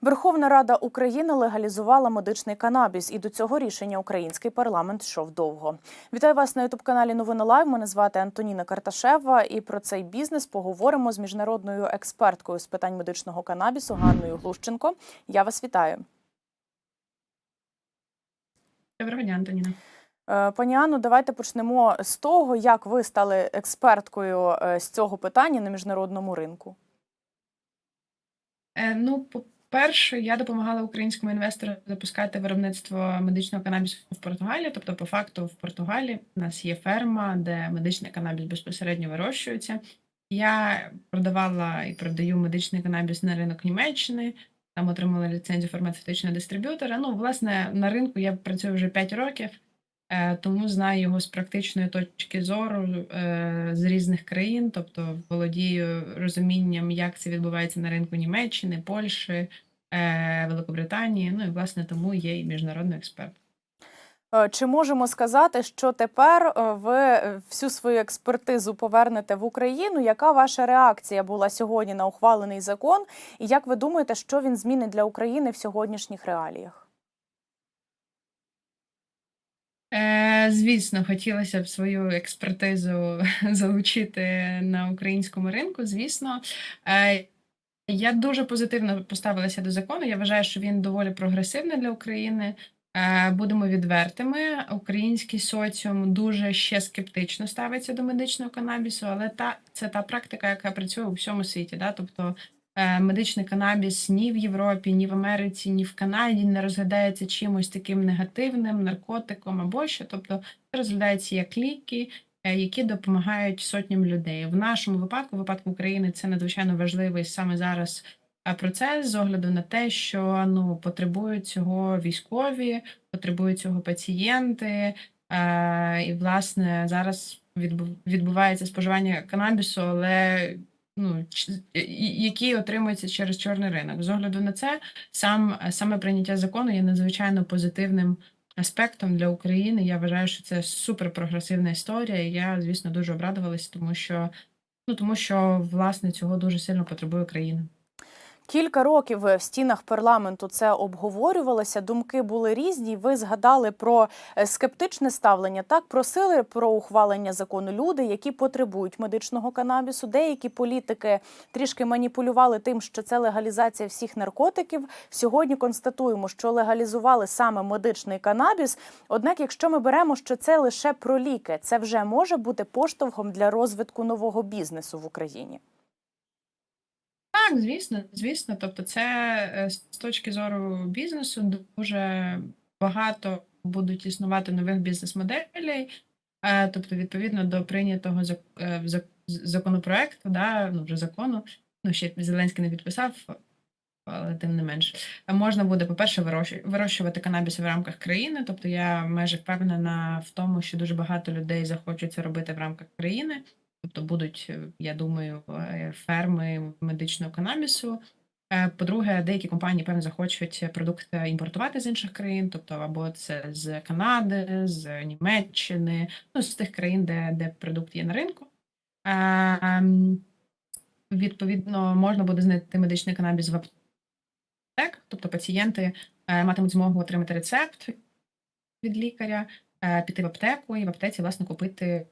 Верховна Рада України легалізувала медичний канабіс, і до цього рішення український парламент йшов довго. Вітаю вас на ютуб каналі Новини Лайв. Мене звати Антоніна Карташева. І про цей бізнес поговоримо з міжнародною експерткою з питань медичного канабісу Ганною Глущенко. Я вас вітаю. Доброго дня, Антоніна. Е, Пані Анну, давайте почнемо з того, як ви стали експерткою е, з цього питання на міжнародному ринку. Е, ну, по-перше, я допомагала українському інвестору запускати виробництво медичного канабісу в Португалії. Тобто, по факту, в Португалії у нас є ферма, де медичний канабіс безпосередньо вирощується. Я продавала і продаю медичний канабіс на ринок Німеччини. Там отримала ліцензію фармацевтичного дистриб'ютора. Ну, власне, на ринку я працюю вже 5 років, е, тому знаю його з практичної точки зору е, з різних країн, тобто володію розумінням, як це відбувається на ринку Німеччини, Польщі, Великобританії. Ну і власне тому є і міжнародний експерт. Е, Чи можемо сказати, що тепер е, ви е, всю свою експертизу повернете в Україну? Яка ваша реакція була сьогодні на ухвалений закон? І як ви думаєте, що він змінить для України в сьогоднішніх реаліях? Е, звісно, хотілося б свою експертизу залучити на українському ринку. Звісно, Е, я дуже позитивно поставилася до закону. Я вважаю, що він доволі прогресивний для України. Е, Будемо відвертими. Український соціум дуже ще скептично ставиться до медичного канабісу, але та це та практика, яка працює у всьому світі. Да? Тобто е, медичний канабіс ні в Європі, ні в Америці, ні в Канаді не розглядається чимось таким негативним, наркотиком або що. Тобто розглядається як ліки, які допомагають сотням людей. В нашому випадку, в випадку України, це надзвичайно важливий саме зараз е, процес з огляду на те, що ну потребують цього військові, потребують цього пацієнти. Е, і власне зараз відбувається споживання канабісу, але ну які отримуються через чорний ринок. З огляду на це, сам саме прийняття закону є надзвичайно позитивним аспектом для України. Я вважаю, що це супер прогресивна історія. І я, звісно, дуже обрадувалася, тому що ну тому що власне цього дуже сильно потребує країна. Кілька років в стінах парламенту це обговорювалося. Думки були різні. Ви згадали про е, скептичне ставлення. Так просили про ухвалення закону люди, які потребують медичного канабісу. Деякі політики трішки маніпулювали тим, що це легалізація всіх наркотиків. Сьогодні констатуємо, що легалізували саме медичний канабіс. Однак, якщо ми беремо, що це лише про ліки, це вже може бути поштовхом для розвитку нового бізнесу в Україні. Так, звісно, звісно. Тобто, це е, з точки зору бізнесу дуже багато будуть існувати нових бізнес-моделей. Е, Тобто, відповідно до прийнятого е, зак- законопроекту, да, ну вже закону, ну ще Зеленський не підписав, але тим не менш, можна буде, по-перше, вирощувати канабіс в рамках країни. Тобто, я майже впевнена в тому, що дуже багато людей захочуть це робити в рамках країни. Тобто будуть, е, я думаю, е, ферми медичного канабісу. Е, По-друге, деякі компанії певно захочуть продукти імпортувати з інших країн, тобто або це з Канади, з Німеччини, ну з тих країн, де, де продукт є на ринку. Е, ем, Відповідно, можна буде знайти медичний канабіс в аптек, тобто пацієнти матимуть змогу отримати рецепт від лікаря, піти в аптеку і в аптеці, власне, купити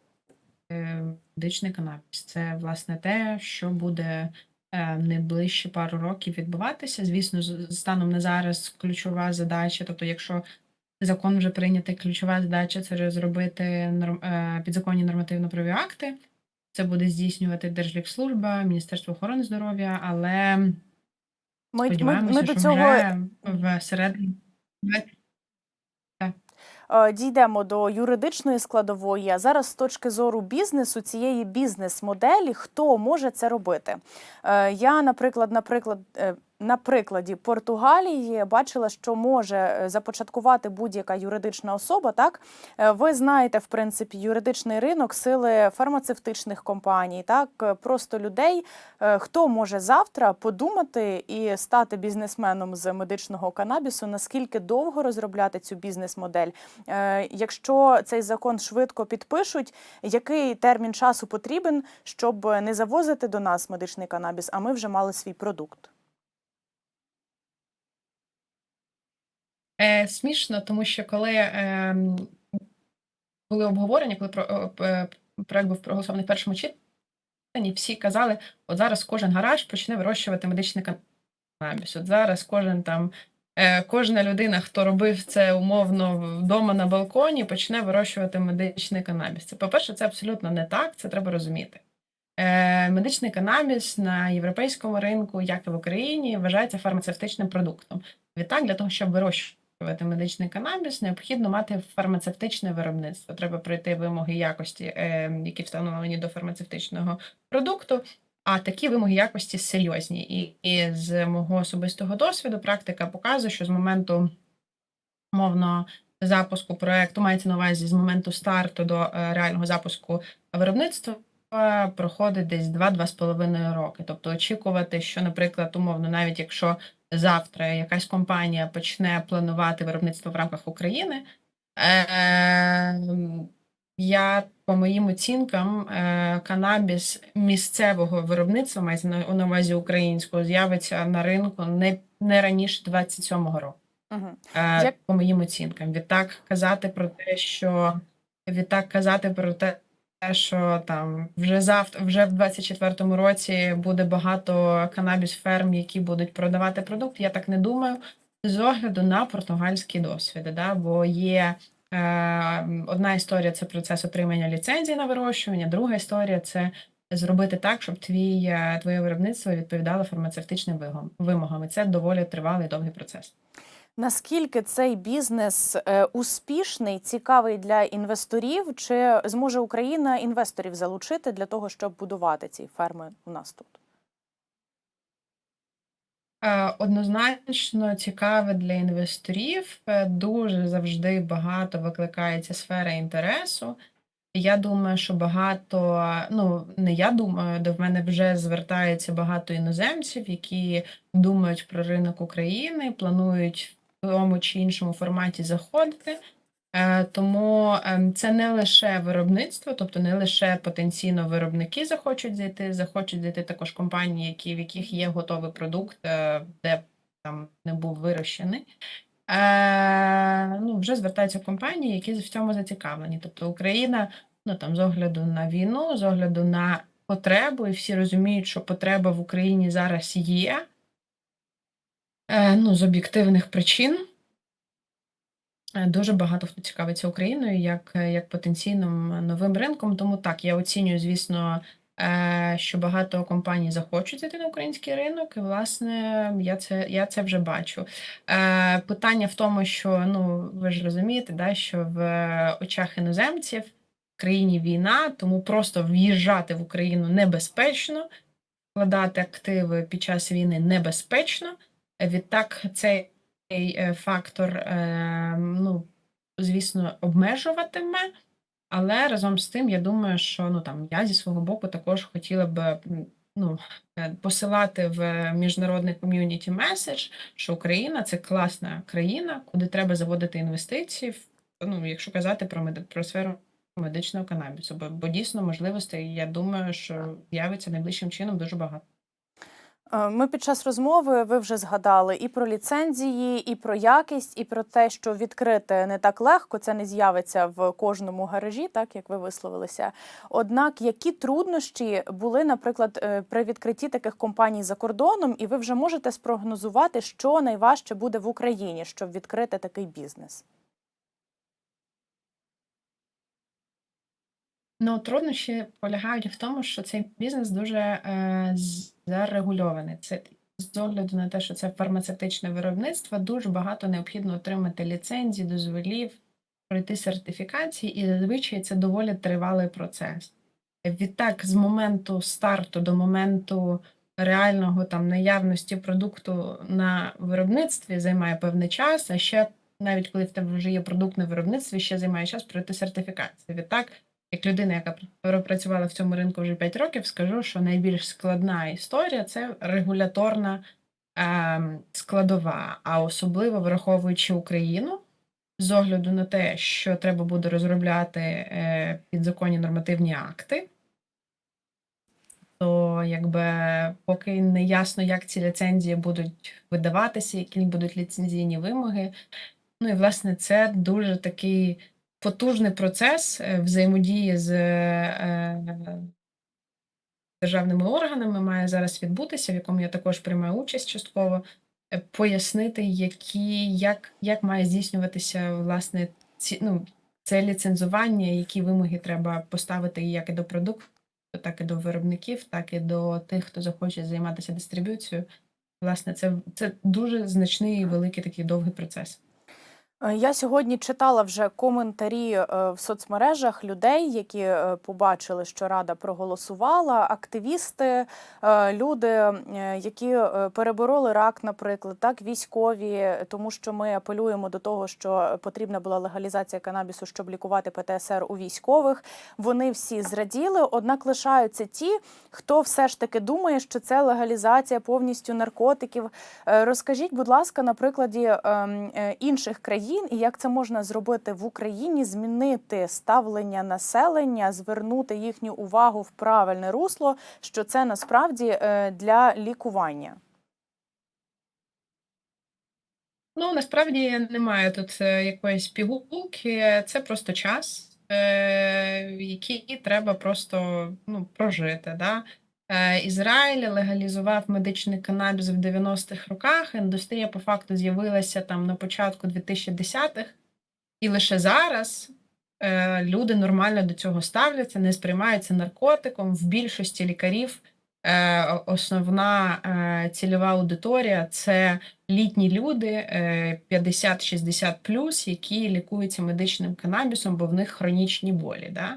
медичний канабіс. Це власне те, що буде е, найближчі пару років відбуватися. Звісно, станом на зараз ключова задача, тобто, якщо закон вже прийнятий, ключова задача це зробити е, підзаконні нормативно-правові акти. Це буде здійснювати Держлікслужба, Міністерство охорони здоров'я, але Ми, ми, сподіваємося, ми до що цього вже в середині Е, Дійдемо до юридичної складової. А зараз з точки зору бізнесу цієї бізнес-моделі, хто може це робити? Е, Я, наприклад, наприклад, е, на прикладі Португалії бачила, що може е, започаткувати будь-яка юридична особа. Так Е, ви знаєте, в принципі, юридичний ринок, сили фармацевтичних компаній, так е, просто людей. Хто може завтра подумати і стати бізнесменом з медичного канабісу? Наскільки довго розробляти цю бізнес-модель? Якщо цей закон швидко підпишуть, який термін часу потрібен, щоб не завозити до нас медичний канабіс, а ми вже мали свій продукт? Е, смішно, тому що коли ем, були обговорення, коли про, е, проект був проголосований в першому читанні, всі казали, от зараз кожен гараж почне вирощувати медичний канабіс. От зараз кожен там, е, кожна людина, хто робив це умовно вдома на балконі, почне вирощувати медичний канабіс. Це, по-перше, це абсолютно не так, це треба розуміти. Е, Медичний канабіс на європейському ринку, як і в Україні, вважається фармацевтичним продуктом. Відтак, для того, щоб вирощувати медичний канабіс, необхідно мати фармацевтичне виробництво. Треба пройти вимоги якості, е, які встановлені до фармацевтичного продукту. А такі вимоги якості серйозні. І, і з мого особистого досвіду практика показує, що з моменту мовно запуску проекту мається на увазі з моменту старту до е, реального запуску виробництва проходить десь 2-2,5 роки. Тобто очікувати, що, наприклад, умовно, навіть якщо завтра якась компанія почне планувати виробництво в рамках України, е, я по моїм оцінкам, е, канабіс місцевого виробництва, мається на увазі українського, з'явиться на ринку не, не раніше 27-го року. Угу. По моїм оцінкам. Відтак казати про те, що відтак казати про те, що там вже завтра, вже в 24-му році буде багато канабіс ферм, які будуть продавати продукт. Я так не думаю. З огляду на португальський досвід, да? бо є е, одна історія це процес отримання ліцензії на вирощування, друга історія це зробити так, щоб твій, е, твоє виробництво відповідало фармацевтичним вимогам. І це доволі тривалий довгий процес. Наскільки цей бізнес е, успішний, цікавий для інвесторів? Чи зможе Україна інвесторів залучити для того, щоб будувати ці ферми у нас тут? Е, Однозначно цікаве для інвесторів. Е, Дуже завжди багато викликається сфера інтересу. Я думаю, що багато, ну не я думаю, до мене вже звертається багато іноземців, які думають про ринок України, планують тому чи іншому форматі заходити. Е, Тому ем, це не лише виробництво, тобто не лише потенційно виробники захочуть зайти, захочуть зайти також компанії, які, в яких є готовий продукт, е, де там не був вирощений. Е, ну, вже звертаються компанії, які в цьому зацікавлені. Тобто Україна, ну там з огляду на війну, з огляду на потребу, і всі розуміють, що потреба в Україні зараз є. Е, ну, з об'єктивних причин. Е, Дуже багато хто цікавиться Україною як, е, як потенційним новим ринком. Тому так, я оцінюю, звісно, що багато компаній захочуть зайти на український ринок, і, власне, я це, я це вже бачу. Питання в тому, що ну ви ж розумієте, да, що в очах іноземців в країні війна, тому просто в'їжджати в Україну небезпечно, вкладати активи під час війни небезпечно. Відтак, цей е, фактор, е, ну, звісно, обмежуватиме. Але разом з тим, я думаю, що ну там я зі свого боку також хотіла б ну, е, посилати в міжнародний ком'юніті меседж, що Україна це класна країна, куди треба заводити інвестиції, в- ну, якщо казати про меди- про сферу медичного канабісу. Бо, бо дійсно можливостей, я думаю, що з'явиться найближчим чином дуже багато. Е, Ми під час розмови ви вже згадали і про ліцензії, і про якість, і про те, що відкрити не так легко, це не з'явиться в кожному гаражі, так як ви висловилися. Однак, які труднощі були, наприклад, е, при відкритті таких компаній за кордоном, і ви вже можете спрогнозувати, що найважче буде в Україні, щоб відкрити такий бізнес? Ну, труднощі полягають в тому, що цей бізнес дуже е, зарегульований. Це з огляду на те, що це фармацевтичне виробництво, дуже багато необхідно отримати ліцензій, дозволів, пройти сертифікації, і зазвичай це доволі тривалий процес. Відтак, з моменту старту до моменту реального там наявності продукту на виробництві займає певний час, а ще навіть коли в тебе вже є продукт на виробництві, ще займає час пройти сертифікацію. Відтак, як людина, яка пропрацювала в цьому ринку вже 5 років, скажу, що найбільш складна історія це регуляторна ем, складова, а особливо враховуючи Україну, з огляду на те, що треба буде розробляти е, підзаконні нормативні акти, то якби поки не ясно, як ці ліцензії будуть видаватися, які будуть ліцензійні вимоги. Ну і власне це дуже такий потужний процес е, взаємодії з е, державними органами має зараз відбутися, в якому я також приймаю участь частково, е, пояснити, які, як, як має здійснюватися власне ці, ну, це ліцензування, які вимоги треба поставити як і до продукту, так і до виробників, так і до тих, хто захоче займатися дистриб'юцією. Власне, це, це дуже значний і великий такий довгий процес. Е, Я сьогодні читала вже коментарі е, в соцмережах людей, які е, побачили, що Рада проголосувала. Активісти, люди, які перебороли рак, наприклад, так військові, тому що ми апелюємо до того, що потрібна була легалізація канабісу, щоб лікувати ПТСР у військових. Вони всі зраділи. Однак лишаються ті, хто все ж таки думає, що це легалізація повністю наркотиків. Розкажіть, будь ласка, на прикладі ем, інших країн, і як це можна зробити в Україні, змінити ставлення населення, звернути їхню увагу в правильне русло, що це насправді е, для лікування. Ну, насправді немає тут е, якоїсь пігулки, це просто час, е, який треба просто ну, прожити. Да? Е, Ізраїль легалізував медичний канабіс в 90-х роках. Індустрія по факту з'явилася там на початку 2010-х, і лише зараз е, люди нормально до цього ставляться, не сприймаються наркотиком. В більшості лікарів е, основна е, цільова аудиторія це літні люди е, 50-60 плюс, які лікуються медичним канабісом, бо в них хронічні болі. Да?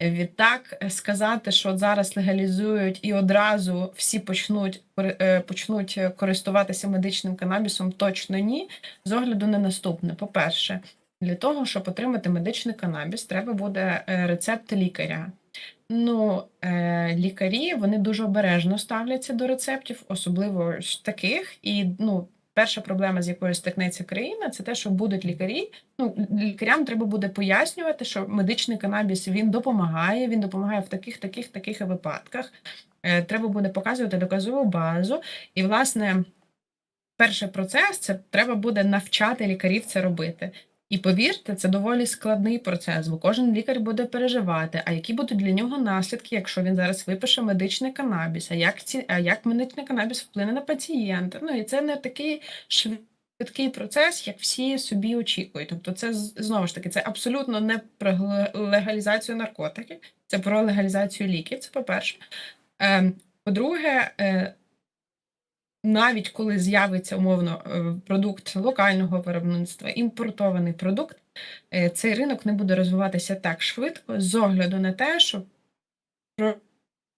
Відтак сказати, що зараз легалізують і одразу всі почнуть е, почнуть користуватися медичним канабісом, точно ні. З огляду на наступне. По-перше, для того, щоб отримати медичний канабіс, треба буде е, рецепт лікаря. Ну, е, лікарі вони дуже обережно ставляться до рецептів, особливо ж таких. І ну, перша проблема, з якою стикнеться країна, це те, що будуть лікарі. Ну, лікарям треба буде пояснювати, що медичний канабіс він допомагає, він допомагає в таких, таких, таких випадках. Е, треба буде показувати доказову базу. І, власне, перший процес це треба буде навчати лікарів це робити. І повірте, це доволі складний процес, бо кожен лікар буде переживати, а які будуть для нього наслідки, якщо він зараз випише медичний канабіс, а як ці, а як медичний канабіс вплине на пацієнта. Ну і це не такий швидкий процес, як всі собі очікують. Тобто, це знову ж таки це абсолютно не про легалізацію наркотиків, це про легалізацію ліків. Це по-перше. Ем, По-друге, е, навіть коли з'явиться умовно е, продукт локального виробництва, імпортований продукт, е, цей ринок не буде розвиватися так швидко з огляду на те, що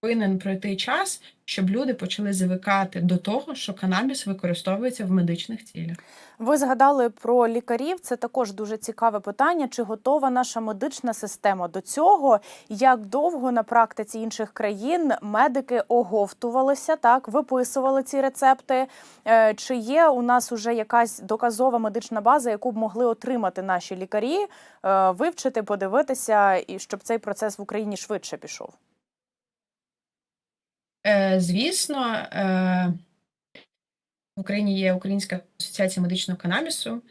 повинен пройти час, щоб люди почали звикати до того, що канабіс використовується в медичних цілях. Ви згадали про лікарів. Це також дуже цікаве питання. Чи готова наша медична система до цього? Як довго на практиці інших країн медики оговтувалися, так виписували ці рецепти? Е, Чи є у нас уже якась доказова медична база, яку б могли отримати наші лікарі, е, вивчити, подивитися, і щоб цей процес в Україні швидше пішов? Е, Звісно, е, в Україні є Українська асоціація медичного канабісу,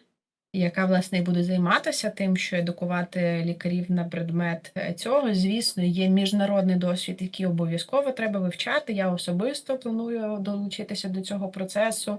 яка власне буде займатися тим, що едукувати лікарів на предмет е, цього. Звісно, є міжнародний досвід, який обов'язково треба вивчати. Я особисто планую долучитися до цього процесу.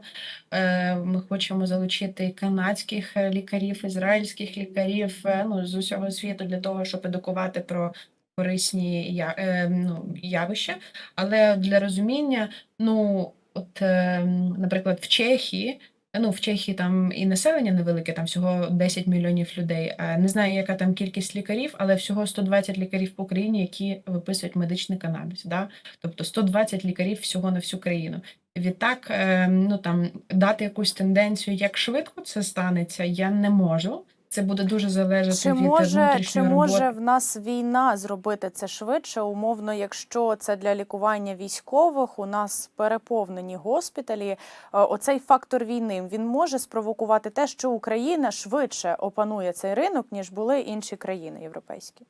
Ми хочемо залучити канадських лікарів, ізраїльських лікарів ну, з усього світу для того, щоб едукувати про корисні я- е, ну, явища. Але для розуміння, ну, от, е, наприклад, в Чехії, ну, в Чехії там і населення невелике, там всього 10 мільйонів людей. Е, Не знаю, яка там кількість лікарів, але всього 120 лікарів по країні, які виписують медичний канабіс. Да? Тобто 120 лікарів всього на всю країну. Відтак, е, ну там дати якусь тенденцію, як швидко це станеться, я не можу. Це буде дуже залежати Чи від може, чи може роботи. в нас війна зробити це швидше? Умовно, якщо це для лікування військових, у нас переповнені госпіталі. е, Оцей фактор війни він може спровокувати те, що Україна швидше опанує цей ринок, ніж були інші країни європейські.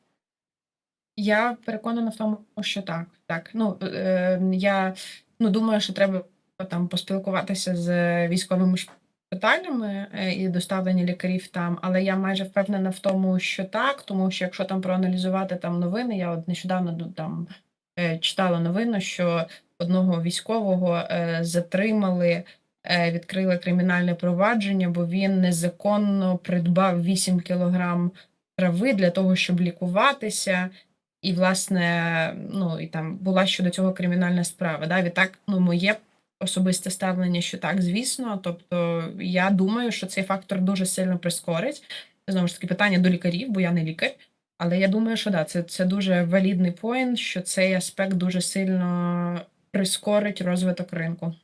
Я переконана в тому, що так. Так. Ну, е, я ну, думаю, що треба там поспілкуватися з військовими шпиталями е, і доставлення лікарів там, але я майже впевнена в тому, що так, тому що якщо там проаналізувати там новини, я от нещодавно ну, там е, читала новину, що одного військового е, затримали, відкрили кримінальне провадження, бо він незаконно придбав 8 кілограм трави для того, щоб лікуватися. І, власне, ну і там була щодо цього кримінальна справа. Да? Відтак, ну, моє особисте ставлення, що так, звісно. Тобто, я думаю, що цей фактор дуже сильно прискорить. Знову ж таки, питання до лікарів, бо я не лікар. Але я думаю, що да, це, це дуже валідний поінт, що цей аспект дуже сильно прискорить розвиток ринку.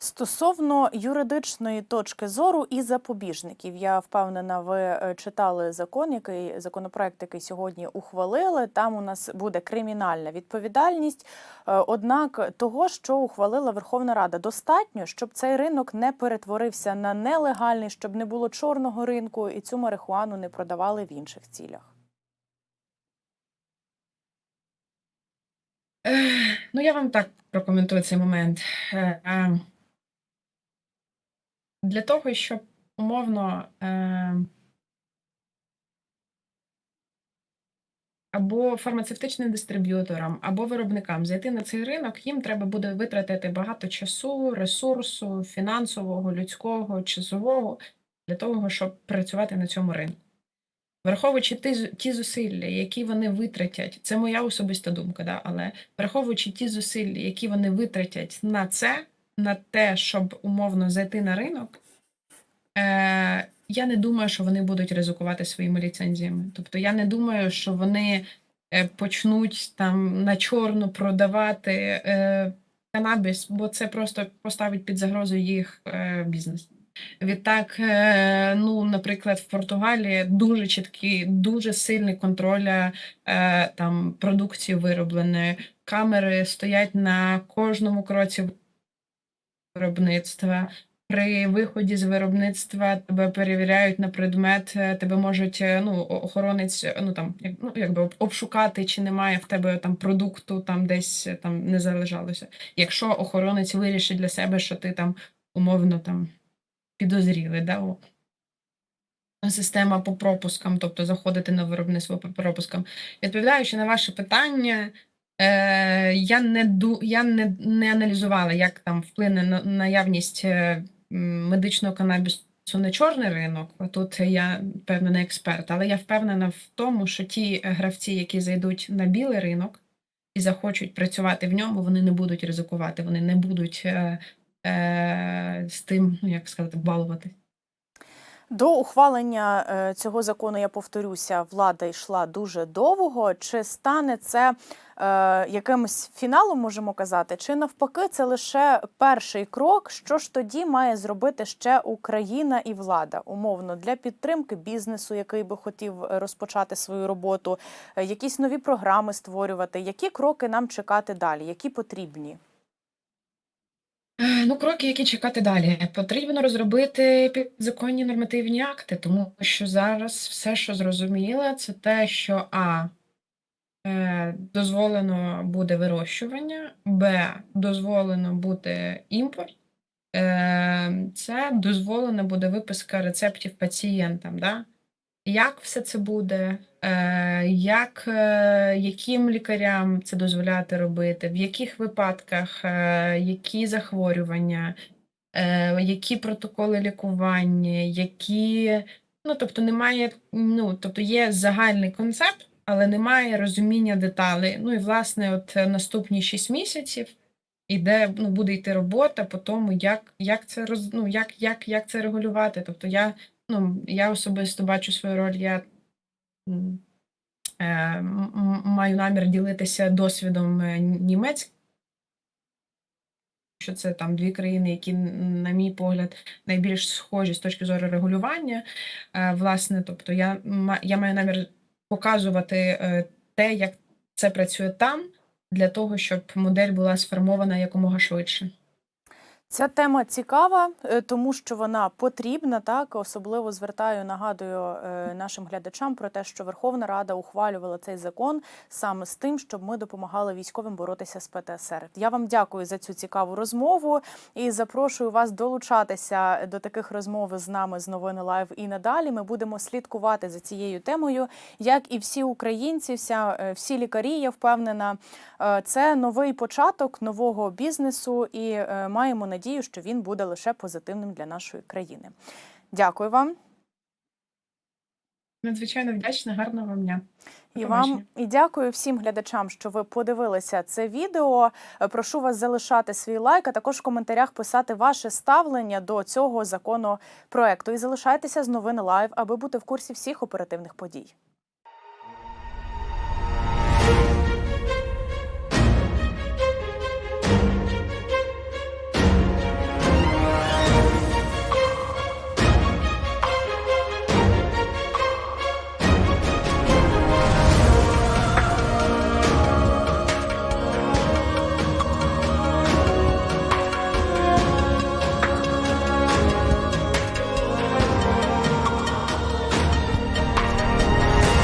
Стосовно юридичної точки зору і запобіжників, я впевнена, ви е, читали закон, який законопроект, який сьогодні ухвалили. Там у нас буде кримінальна відповідальність. Е, Однак того, що ухвалила Верховна Рада, достатньо, щоб цей ринок не перетворився на нелегальний, щоб не було чорного ринку і цю марихуану не продавали в інших цілях. Ну, я вам так прокоментую цей момент. Для того, щоб умовно е, або фармацевтичним дистриб'юторам, або виробникам зайти на цей ринок, їм треба буде витратити багато часу, ресурсу, фінансового, людського, часового для того, щоб працювати на цьому ринку. Враховуючи ті, ті зусилля, які вони витратять, це моя особиста думка, да, але враховуючи ті зусилля, які вони витратять на це, на те, щоб умовно зайти на ринок, е, я не думаю, що вони будуть ризикувати своїми ліцензіями. Тобто я не думаю, що вони е, почнуть там на чорну продавати е, канабіс, бо це просто поставить під загрозу їх е, бізнес. Відтак, е, ну, наприклад, в Португалії дуже чіткий, дуже сильний контроль е, там продукції виробленої. Камери стоять на кожному кроці виробництва. При виході з виробництва тебе перевіряють на предмет, е, тебе можуть е, ну, охоронець, е, ну там як- ну, якби обшукати, чи немає в тебе там продукту, там десь там не залежалося. Якщо охоронець вирішить для себе, що ти там умовно там підозрілий, да, система по пропускам, тобто заходити на виробництво по пропускам. Відповідаючи на ваше питання, е, я не я не, не аналізувала, як там вплине на наявність е, медичного канабісу на чорний ринок. Тут я певно не експерт, але я впевнена в тому, що ті гравці, які зайдуть на білий ринок і захочуть працювати в ньому, вони не будуть ризикувати, вони не будуть е, е, з тим, ну як сказати, балувати. До ухвалення е, цього закону, я повторюся, влада йшла дуже довго. Чи стане це е, якимось фіналом, можемо казати, чи навпаки, це лише перший крок? Що ж тоді має зробити ще Україна і влада умовно для підтримки бізнесу, який би хотів е, розпочати свою роботу, якісь нові програми створювати? Які кроки нам чекати далі? Які потрібні? Е, Ну, кроки, які чекати далі. Потрібно розробити підзаконні нормативні акти, тому що зараз все, що зрозуміло, це те, що А. е, Дозволено буде вирощування, Б. Дозволено буде імпорт, е, Це дозволена буде виписка рецептів пацієнтам. Да? Як все це буде, е, як, е, яким лікарям це дозволяти робити, в яких випадках, е, які захворювання, е, які протоколи лікування, які. Ну, тобто немає, ну, тобто є загальний концепт, але немає розуміння деталей. Ну і власне, от е, наступні 6 місяців іде, ну, буде йти робота по тому, як, як це роз, ну, як, як, як це регулювати. Тобто я ну, я особисто бачу свою роль, я е, маю намір ділитися досвідом е, німецьким, що це там дві країни, які, на мій погляд, найбільш схожі з точки зору регулювання. Е, Власне, тобто я, я маю намір показувати е, те, як це працює там, для того, щоб модель була сформована якомога швидше. Ця тема цікава, е, тому що вона потрібна. Так особливо звертаю, нагадую е, нашим глядачам про те, що Верховна Рада ухвалювала цей закон саме з тим, щоб ми допомагали військовим боротися з ПТСР. Я вам дякую за цю цікаву розмову і запрошую вас долучатися до таких розмов з нами з новини Лайв і надалі. Ми будемо слідкувати за цією темою, як і всі українці, вся е, всі лікарі. Я впевнена, це новий початок нового бізнесу, і маємо надію, що він буде лише позитивним для нашої країни. Дякую вам Надзвичайно вдячна, гарного вам дня. І вам, і дякую всім глядачам, що ви подивилися це відео. Прошу вас залишати свій лайк, а також в коментарях писати ваше ставлення до цього законопроекту. І залишайтеся з новини лайв, аби бути в курсі всіх оперативних подій.